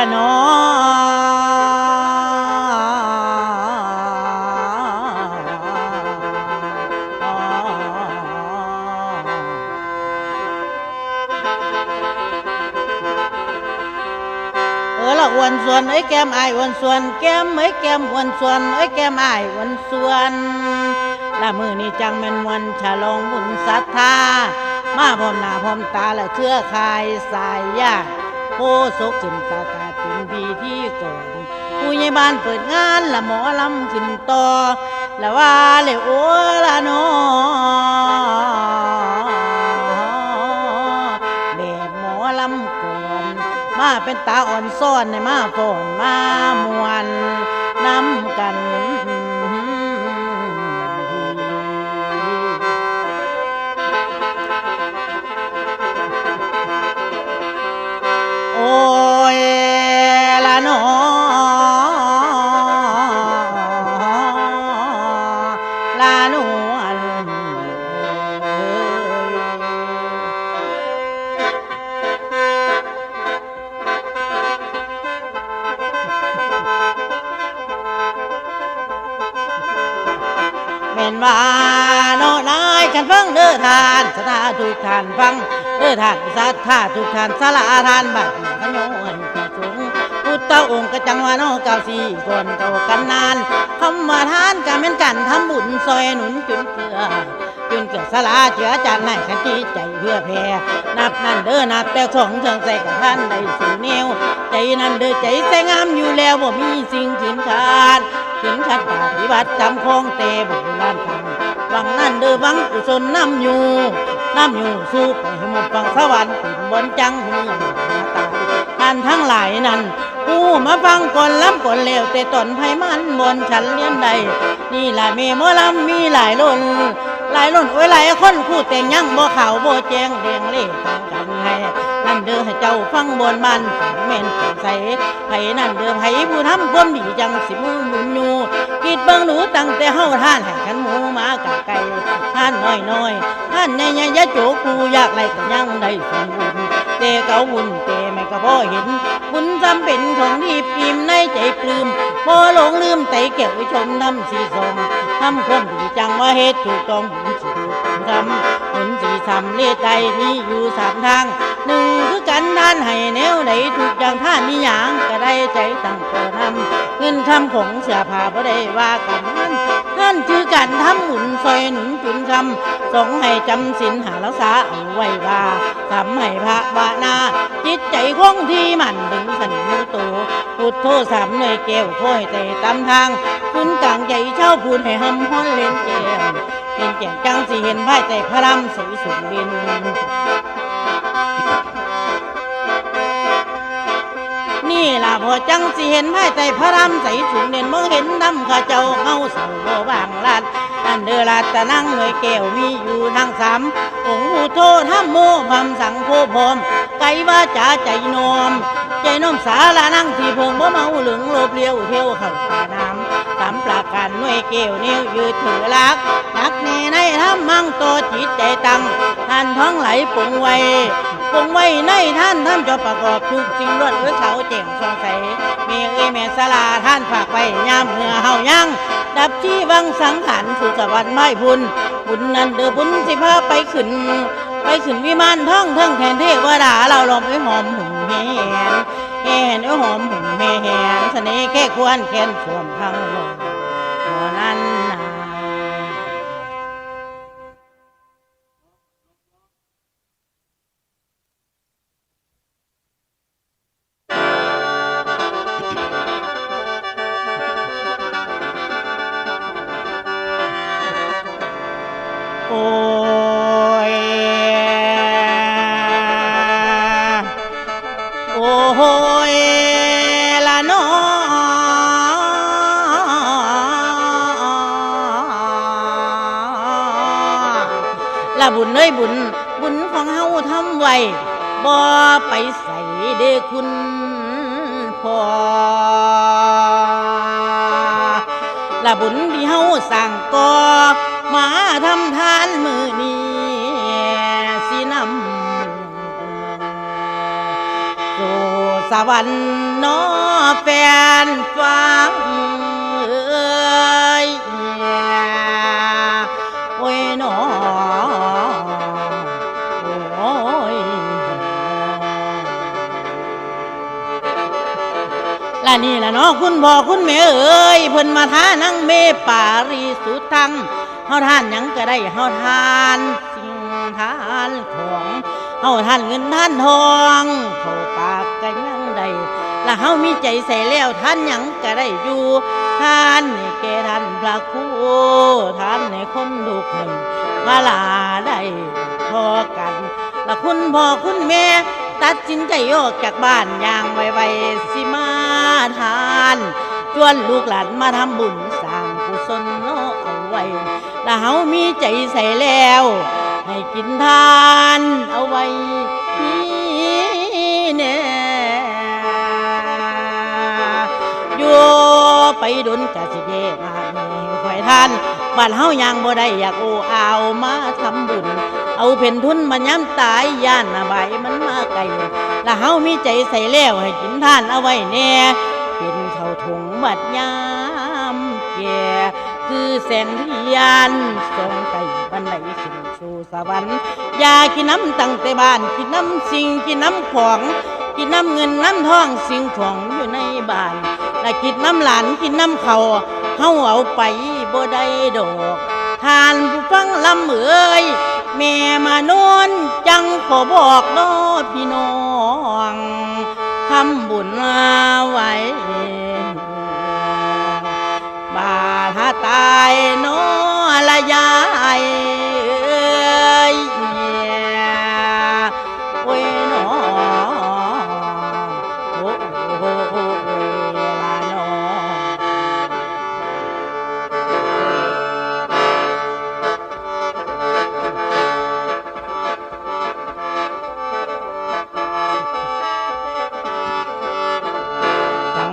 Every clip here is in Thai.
ละเนาะเออละอ้วนส่วนเอ้ยแก้มอายอ้วนส่วนแก้มเอ้ยแก้มอ้วนส่วนเอ้ยแก้มอายอ้วนส่วนละมือนี้จังแม่นมวนฉลองบุญศรัทธามาพร้อมหน้าพร้อมตาและเครือข่ายสายญาโคศกขึ้นประกาศเป็นพิ ธีก่อนผู้ใหญ่บ้านเปิดงานละหมอลำขึ้นต่อละว่าเลยโอละนอแบบหมอลำก่อนมาเป็นตาอ่อนซ่อนในมาฝนมามวนน้ำกัน ลานวนเอ้ยแม่นว่าโนนายฉันฟังเด้อทานสถาทุกท่านฟังเด้อทานสัทธาทุกท่านสละทานบัดขโยนผู้สูง พุทธองค์กระจังวาโนเก้าสี่คนเก่ากันนานคำว่าทานกันเป็นกันทำบุญซอยหนุนจุนเกลือจนเกิดสลาเจือจานให้ขันจีใจเพื่อแพ่นับนั่นเด้อนับแต่ของเชิงใส่กับท่านได้สู่แนวใจนั่นเด้อใจใส่งามอยู่แล้วบ่มีสิ่งขินขาดขินขัดปฏิบัติจำคองเตบุราณคำวังนั่นเด้อวังกุศลน้ำอยู่น้ำอยู่สู้ไปให้หมดฟังสวรรค์ปิ่นบนจังเมืองมาตายท่านทั้งหลายนั้น ผู้มาฟังก่อนล้ำก่อนเลวแต่ตนไพมันบนฉันเลี้ยนใด นี่แหละเมหมอลำมีหลายล้นหลายรุ่นโอ้ยหลายคนคู่แต่งยังบ่ขาวบ่แจ้งเรียงเล่ต่างกันให้นั่นเด้อให้เจ้าฟังบนมันแม่นใส่ไผนั่นเด้อไผผู้ทำความดีจังสิมือบุญอยู่คิดเบิ่งหนูตั้งแต่เฮาท่านให้กันหมูหมากะไก่ท่านน้อยน้อยท่านในยยะโจกูอยากไรก็ยังได้สมบุญเตเก่าบุญเตไม่ก็บ่เห็น บุญจำเป็นของที่พิมพ์ในใจปลื้มพอหลงลืมไตเก็บไว้ชมน้ำสีสมทำความดีจังว่าเหตุถูกต้องบุญสิถูกทำหุ่นสีทำเลใจมีอยู่สามทางหนึ่งคือกันด้านให้แนวไหนถูกอย่างท่านมีอย่างก็ได้ใจตั้งตัวนำ เงินคำของเสื้อผ้าบ่ได้ว่ากันนั้นท่านคือการทำบุญซอยหนุนจุนคำสงให้จำศีลหารักษาเอาไว้ว่าทำให้พระบานา จิตใจคงที่มันถึงสันมูโตพุทโธสามหน่วยแก้วค่อยแต่ตำทาง คุณกลางใจเช่าพูนให้หำฮ้อนเล่นแก้วเห็นแจ่งจังสิเห็นภายแต่พระรำสีสุรินทร์นี่ี่ล่ะพอจังสิเห็นภายแต่พระรำใสสุเด่นมื่อเห็นดำข้าเจ้าเงาเสาบ่บางลาดนั่นเดือลาดตะนั่งหน่วยแก้วมีอยู่ทั้งสามองค์ผู้โทษทำโมพำสังโคพรมไกว่าจ๋าใจนอมใจน้อมสาลานั่งที่เพิงบ่เมาหลงโลบเลี้ยวเที่ยวเข้าป่าน้ำสามปราการหน่วยเกี่ยวนิ้วยืดถือลักนักแน่ในทำมั่งโตจิตใจตั้งท่านท้องไหลปุงไว ปุงไว้ในท่านทำจบประกอบทุกสิ่งล้วนเอ้ยเขาแจ่งสองใสเมียเอ้แม่สลาท่านฝากไว้ยามเมื่อเฮายังดับที่วังสังขารสู่สวรรค์ไม่พุนบุญนั้นเด้อบุญสิพาไปขึ้น ไปขึ้นวิมานท่องเทิงแทนเทวดาเราลมไอ้หอมหุ่มแหนแหนไอ้หอมหุ่มแหนเสน่ห์แค่ควรแค้นสวมพังลง โอ้ยโอ้ยละน้อละบุญเอ้ยบุญ บุญของเฮาทำไว้บ่ไปใส่เด้คุณพ่อละบุญที่เฮาสั่ง มาทำทานมือนี้สินำสู่สวรรค์น้อแฟนฟังเอ้ยโอ้ยนอโอ้ยและนี่แหละเนาะคุณพ่อคุณแม่เอ้ยเพิ่นมาท้านั่งเมปารีสุทธัง เฮาทานหยังก็ได้เฮาทานสิ่งทานของเฮาท่านเงินท่านทองเข้าปากกันยังได้และเฮามีใจใส่แล้วท่านหยังก็ได้อยู่ท่านนี่แกท่านพระครูท่านในคนทุกคนเวลาได้พอกันและคุณพ่อคุณแม่ตัดสินใจออกจากบ้านอย่างไวๆสิมาทาน ชวนลูกหลานมาทำบุญสร้างกุศลเอาไว้ และเฮามีใจใส่แล้ว ให้กินทานเอาไว้ที่แน่อยู่ไปดุนกะสิเยมามีคอยทานบ้านเฮายังบ่ได้อยากโอเอามาทำบุญ เอาเพ่นทุนมาย้ำตายย่านนาใบมันมาไกลและเฮามีใจใส่แล้วให้กินทานเอาไว้แน่เป็นข้าวถุงบัดยามแก่ คือแสงเทียนส่องไปบันไดขึ้นสู่สวรรค์อย่ากินน้ำตั้งแต่บ้านกินน้ำสิ่งกินน้ำของกินน้ำเงินน้ำทองสิ่งของอยู่ในบ้านและกินน้ำหลานกินน้ำเขาเฮาเอาไปบ่ได้ดอกทานผู้ฟังลำเอ่ยแม่มานอนจังขอบอกน้อพี่น้องทำบุญมาไว้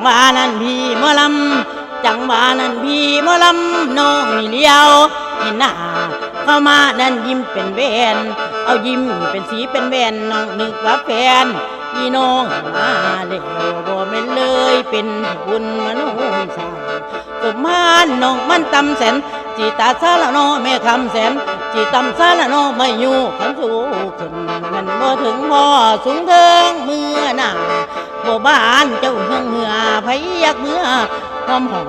วานั้นพี่มอลำจังหวานั้นพี่มอลำน้องนี่เลี้ยวเห็นหน้าเข้ามานั้นยิ้มเป็นแวนเอายิ้มเป็นสีเป็นแวนน้องนึกว่าแฟนพี่น้องมาเลี้ยวบ่แม่นเลยเป็นบุญมนุษย์ชายสมานน้องมันตำแสนจีตาซาละโนอแม่คำแสน จีตำซาละโนอไม่อยู่ขันสู้ขึ้นมันบ่ถึงพ่อสูงเทิงเมื่อหน้าบ่บ้านเจ้าเฮืองเหือไผยากเมื่อหอมหอม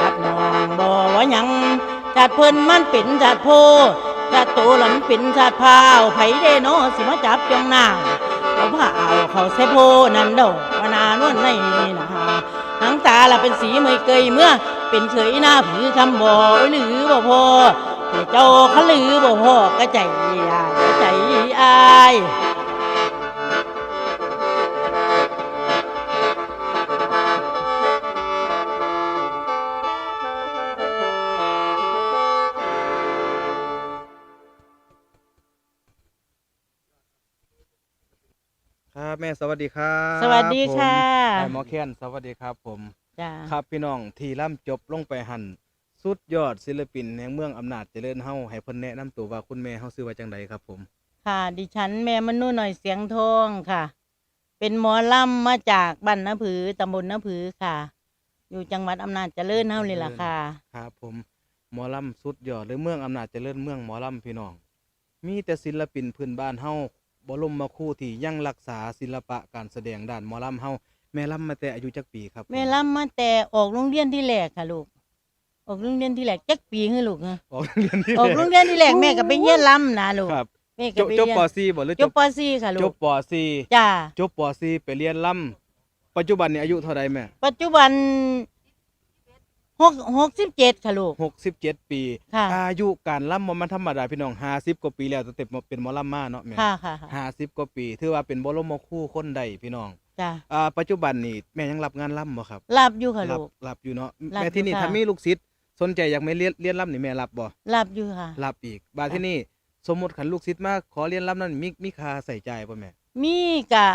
จัดนองบ่ว่าหยังจัดเพิ่นมันเป็นจัดโพจัดโตหลันเป็นจัดพาวไผได้น้อสิมาจับจองหน้าเอาผ้าเอาเขาใส่โพนั่นดอกมานานวนในนาหางตาละเป็นสีไม่เกยเมื่อเป็นเฉยหน้าผือคำบ่หรือบ่พอ เจ้าเขาลือบ่พอกระใจอายกระใจอายครับแม่สวัสดีครับสวัสดีค่ะ ผมนายหมอแคนสวัสดีครับผม จ้า ครับพี่น้องที่ล่ำจบลงไปหัน สุดยอดศิลปินแห่งเมืองอำนาจเจริญเฮาให้เพิ่นแนะนำตัวว่าคุณแม่เฮาชื่อว่าจังไดครับผม ค่ะ ดิฉันแม่มนูหน่อยเสียงทองค่ะ เป็นหมอลำมาจากบ้านนาผือตำบลนาผือค่ะ อยู่จังหวัดอำนาจเจริญเฮานี่ล่ะค่ะ ครับผมหมอลำสุดยอดหรือเมืองอำนาจเจริญเมืองหมอลำพี่น้อง มีแต่ศิลปินพื้นบ้านเฮาบ่ลมมาคู่ที่ยังรักษาศิลปะการแสดงด้านหมอลำเฮาแม่ลำมาแต่อายุจักปีครับผแม่ลำมาแต่ออกโรงเรียนที่แรกค่ะลูก ออกโรงเรียนที่แรกจักปีคือลูกฮะออกเรียนที่ออกโรงเรียนที่แรกแม่ก็ไปเรียนลำนะลูกครับแม่จก็บไปจบเรียนป .4 บ่หรือจบป .4 ค่ะลูจกบป .4 จ้าจบป .4 ไปเรียนล่ำปัจจุบันนี้อายุเท่าไรแม่ปัจจุบันหกหกสิบเจ็ดค่ะลูกหกสิบเจ็ดปี ค่ะ อายุการล่ำบ่มันธรรมดาพี่น้องห้าสิบกว่าปีแล้วตั้งแต่เป็นหมอลำมาเนาะแม่ค่ะค่ะค่ะห้าสิบกว่าปีถือว่าเป็นบรมครู่คนใดพี่น้องจ้าอ่าปัจจุบันนี่แม่ยังรับงานล่ำบ่ครับ รับอยู่ค่ะรัลูก รับอยู่เนาะรับแม่ที่นี่อยู่ค่ะ ถ้ามีลูกศิษย์ สนใจอยากไม่เรียนเรียนล่ำนี่แม่รับบ่รับอยู่ค่ะ รับอีก บาดที่นี่สมมติขันลูกศิษย์มาขอเรียนล่ำนั้นมีมีค่าใส่ใจายบ่แม่ มีกะ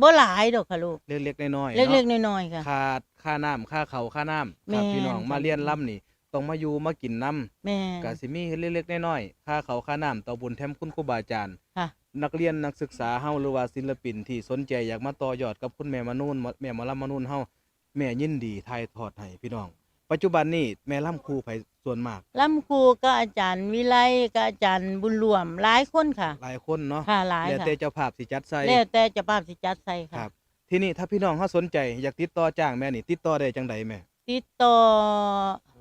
บ่หลายดอกค่ะลูก เล็กๆน้อยๆเล็กเนาะๆน้อยๆค่ะค่าค่าน้ำค่าเขาวค่าน้ำแม่ครับพี่น้องนมาเรียนล่ำนี่ต้องมาอยู่มากินน้ำแม่กสิมีเล็กๆน้อยๆค่าเขาวค่าน้ำต่อบุญแถมคุณครูบาอาจารย์ค่ะ นักเรียนนักศึกษาเฮาหรือว่าศิลปินที่สนใจอยากมาต่อยอดกับคุณแม่มนูนแม่หมอลำมนูนเฮาแม่ยินดีถ่ายทอดให้พี่น้อง ปัจจุบันนี้แม่ล่ำครูไผส่วนมากลำครูก็อาจารย์วิไลก็อาจารย์บุญรวมหลายคนค่ะ หลายคนเนาะค่ะหลายแล้วค่ะแต่เจ้าภาพสิจัดใส่แล้วแต่เจะภาพสิจัดใส่คค่ะ รับ ทีนี้ถ้าพี่น้องเฮาสนใจอยากติดต่อจ้างแม่นี่ติดต่อได้จังใดแม่ ติดต่อ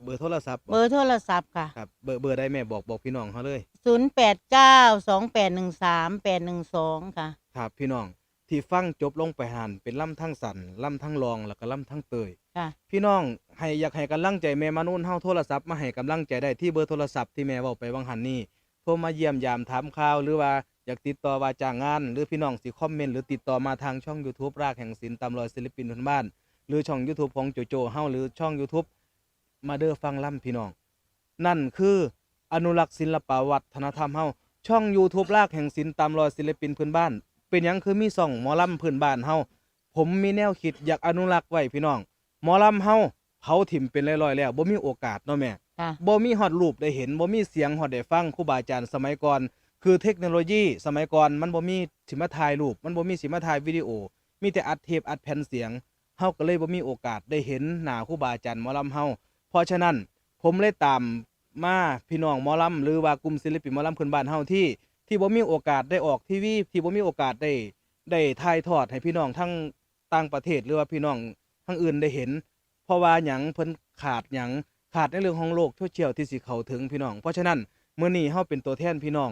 เบอร์โทรศัพท์เบอร์โทรศัพท์ค่ะ ครับเบอร์เบอร์ได้แม่บอกบอกพี่น้องเฮาเลย 0892813812 ค่ะ ครับพี่น้อง ที่ฟังจบลงไปหันเป็นล่ำทั้งสันล่ำทั้งรองแล้วก็ล่ำทั้งเตยค่ะ พี่น้องให้อยากให้กำลังใจแม่มานุ่นเฮาโทรศัพท์มาให้กำลังใจได้ที่เบอร์โทรศัพท์ที่แม่เว้าไปวังหันนี้โทรมาเยี่ยมยามถามข่าว หรือว่าอยากติดต่อว่าจ้างงาน หรือพี่น้องสิคอมเมนต์หรือติดต่อมาทางช่อง YouTube รากแห่งศิลป์ตามรอยศิลปินพื้นบ้าน หรือช่อง YouTube ของโจโจเฮาหรือช่อง YouTube มาเด้อฟังล่ำพี่น้อง นั่นคืออนุรักษ์ศิลปวัฒนธรรมเฮาช่อง YouTube รากแห่งศิลป์ตามรอยศิลปินพื้นบ้าน เป็นหยังคือมีส่องหมอลำพื้นบ้านเฮาผมมีแนวคิดอยากอนุรักษ์ไว้พี่น้องหมอลำเฮาเผาถิ่มเป็นร้อยๆแล้วบ่มีโอกาสเนาะแม่ค่ะ บ่มีฮอดรูปได้เห็นบ่มีเสียงฮอดได้ฟังครูบาอาจารย์สมัยก่อน คือเทคโนโลยีสมัยก่อนมันบ่มีสิมาถ่ายรูป มันบ่มีสิมาถ่ายวิดีโอ มีแต่อัดเทปอัดแผ่นเสียงเฮาก็เลยบ่มีโอกาสได้เห็นหน้าครูบาอาจารย์หมอลำเฮาเพราะฉะนั้นผมเลยตามมาพี่น้องหมอลำหรือว่ากลุ่มศิลปินหมอลำพื้นบ้านเฮาที่ ที่บ่มีโอกาสได้ออกทีวีที่บ่มีโอกาสได้ได้ถ่ายทอดให้พี่น้องทั้งต่างประเทศหรือว่าพี่น้องทั้งอื่นได้เห็น เพราะว่าหยังเพิ่นขาดหยังขาดในเรื่องของโลกโซเชียลที่สิเข้าถึงพี่น้อง เพราะฉะนั้นมื้อนี้เฮาเป็นตัวแทนพี่น้อง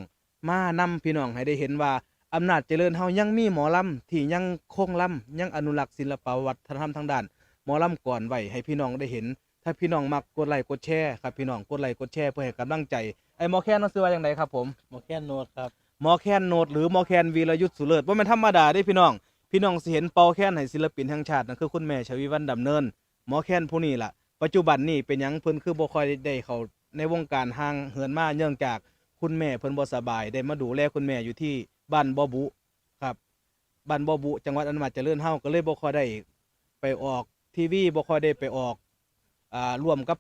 มานำพี่น้องให้ได้เห็นว่าอำนาจเจริญเฮายังมีหมอลำที่ยังคงลำยังอนุรักษ์ศิลปวัฒนธรรมทางด้านหมอลำก่อนไว้ให้พี่น้องได้เห็น ถ้าพี่น้องมักกดไลค์กดแชร์ครับพี่น้องกดไลค์กดแชร์เพื่อให้กำลังใจไอ้หมอแคนนั่นซื้อว่าจังไดครับผมหมอแค่นโนดครับหมอแคนโนดหรือหมอแคนวีรยุทธ์สุเลิศว่ามันธรรมดาได้พี่น้อง พี่น้องสิเห็นเป่าแคนให้ศิลปินแห่งชาตินั่นคือคุณแม่ชวีวันดำเนินหมอแคนผู้นี้ล่ะ ปัจจุบันนี่เป็นหยังเพิ่นคือบ่ค่อยได้เข้าในวงการห่างเหินมาเนื่องจากคุณแม่เพิ่นบ่สบาย ได้มาดูแลคุณแม่อยู่ที่บ้านบ่อบุครับบ้านบ่อบุจังหวัดอนุมาตเจริญเฮาก็เลยบ่ค่อยได้ไปออกทีวีบ่ค่อยได้ไปออก อ่าร่วมกับ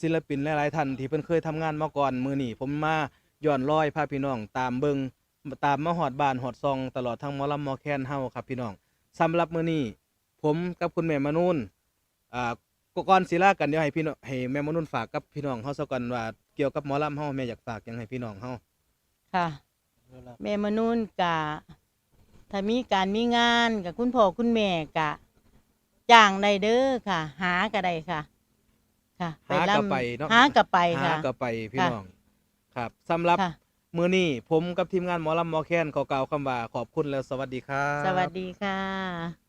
ศิลปินหลายๆท่านที่เพิ่นเคยทำงานมาก่อนมือนี้ผมมาย้อนรอยพาพี่น้องตามเบิงตามมาฮอดบ้านฮอดซองตลอดทั้งหมอลำหมอแคนเฮาครับพี่น้องสำหรับมือนี้ผมกับคุณแม่มนูนอ่าก็ก่อนศิลากันเดี๋ยวให้พี่น้องให้แม่มนุนฝากกับพี่น้องเฮาซะก่อนว่าเกี่ยวกับหมอลำเฮาแม่อยากฝากหยังให้พี่น้องเฮา ค่ะ แม่มนุนกะถ้ามีการมีงานกับคุณพ่อคุณแม่กะจ้างได้เด้อค่ะ หาก็ได้ค่ะ ค่ะหาลำก็ไปเนาะหาก็ไปหาค่ะก็ไปพี่ค่ะน้องครับสำหรับค่ะ มื้อนี้ผมกับทีมงานหมอลำหมอแคนขอกล่าวคำว่าขอบคุณและสวัสดีครับ สวัสดีค่ะ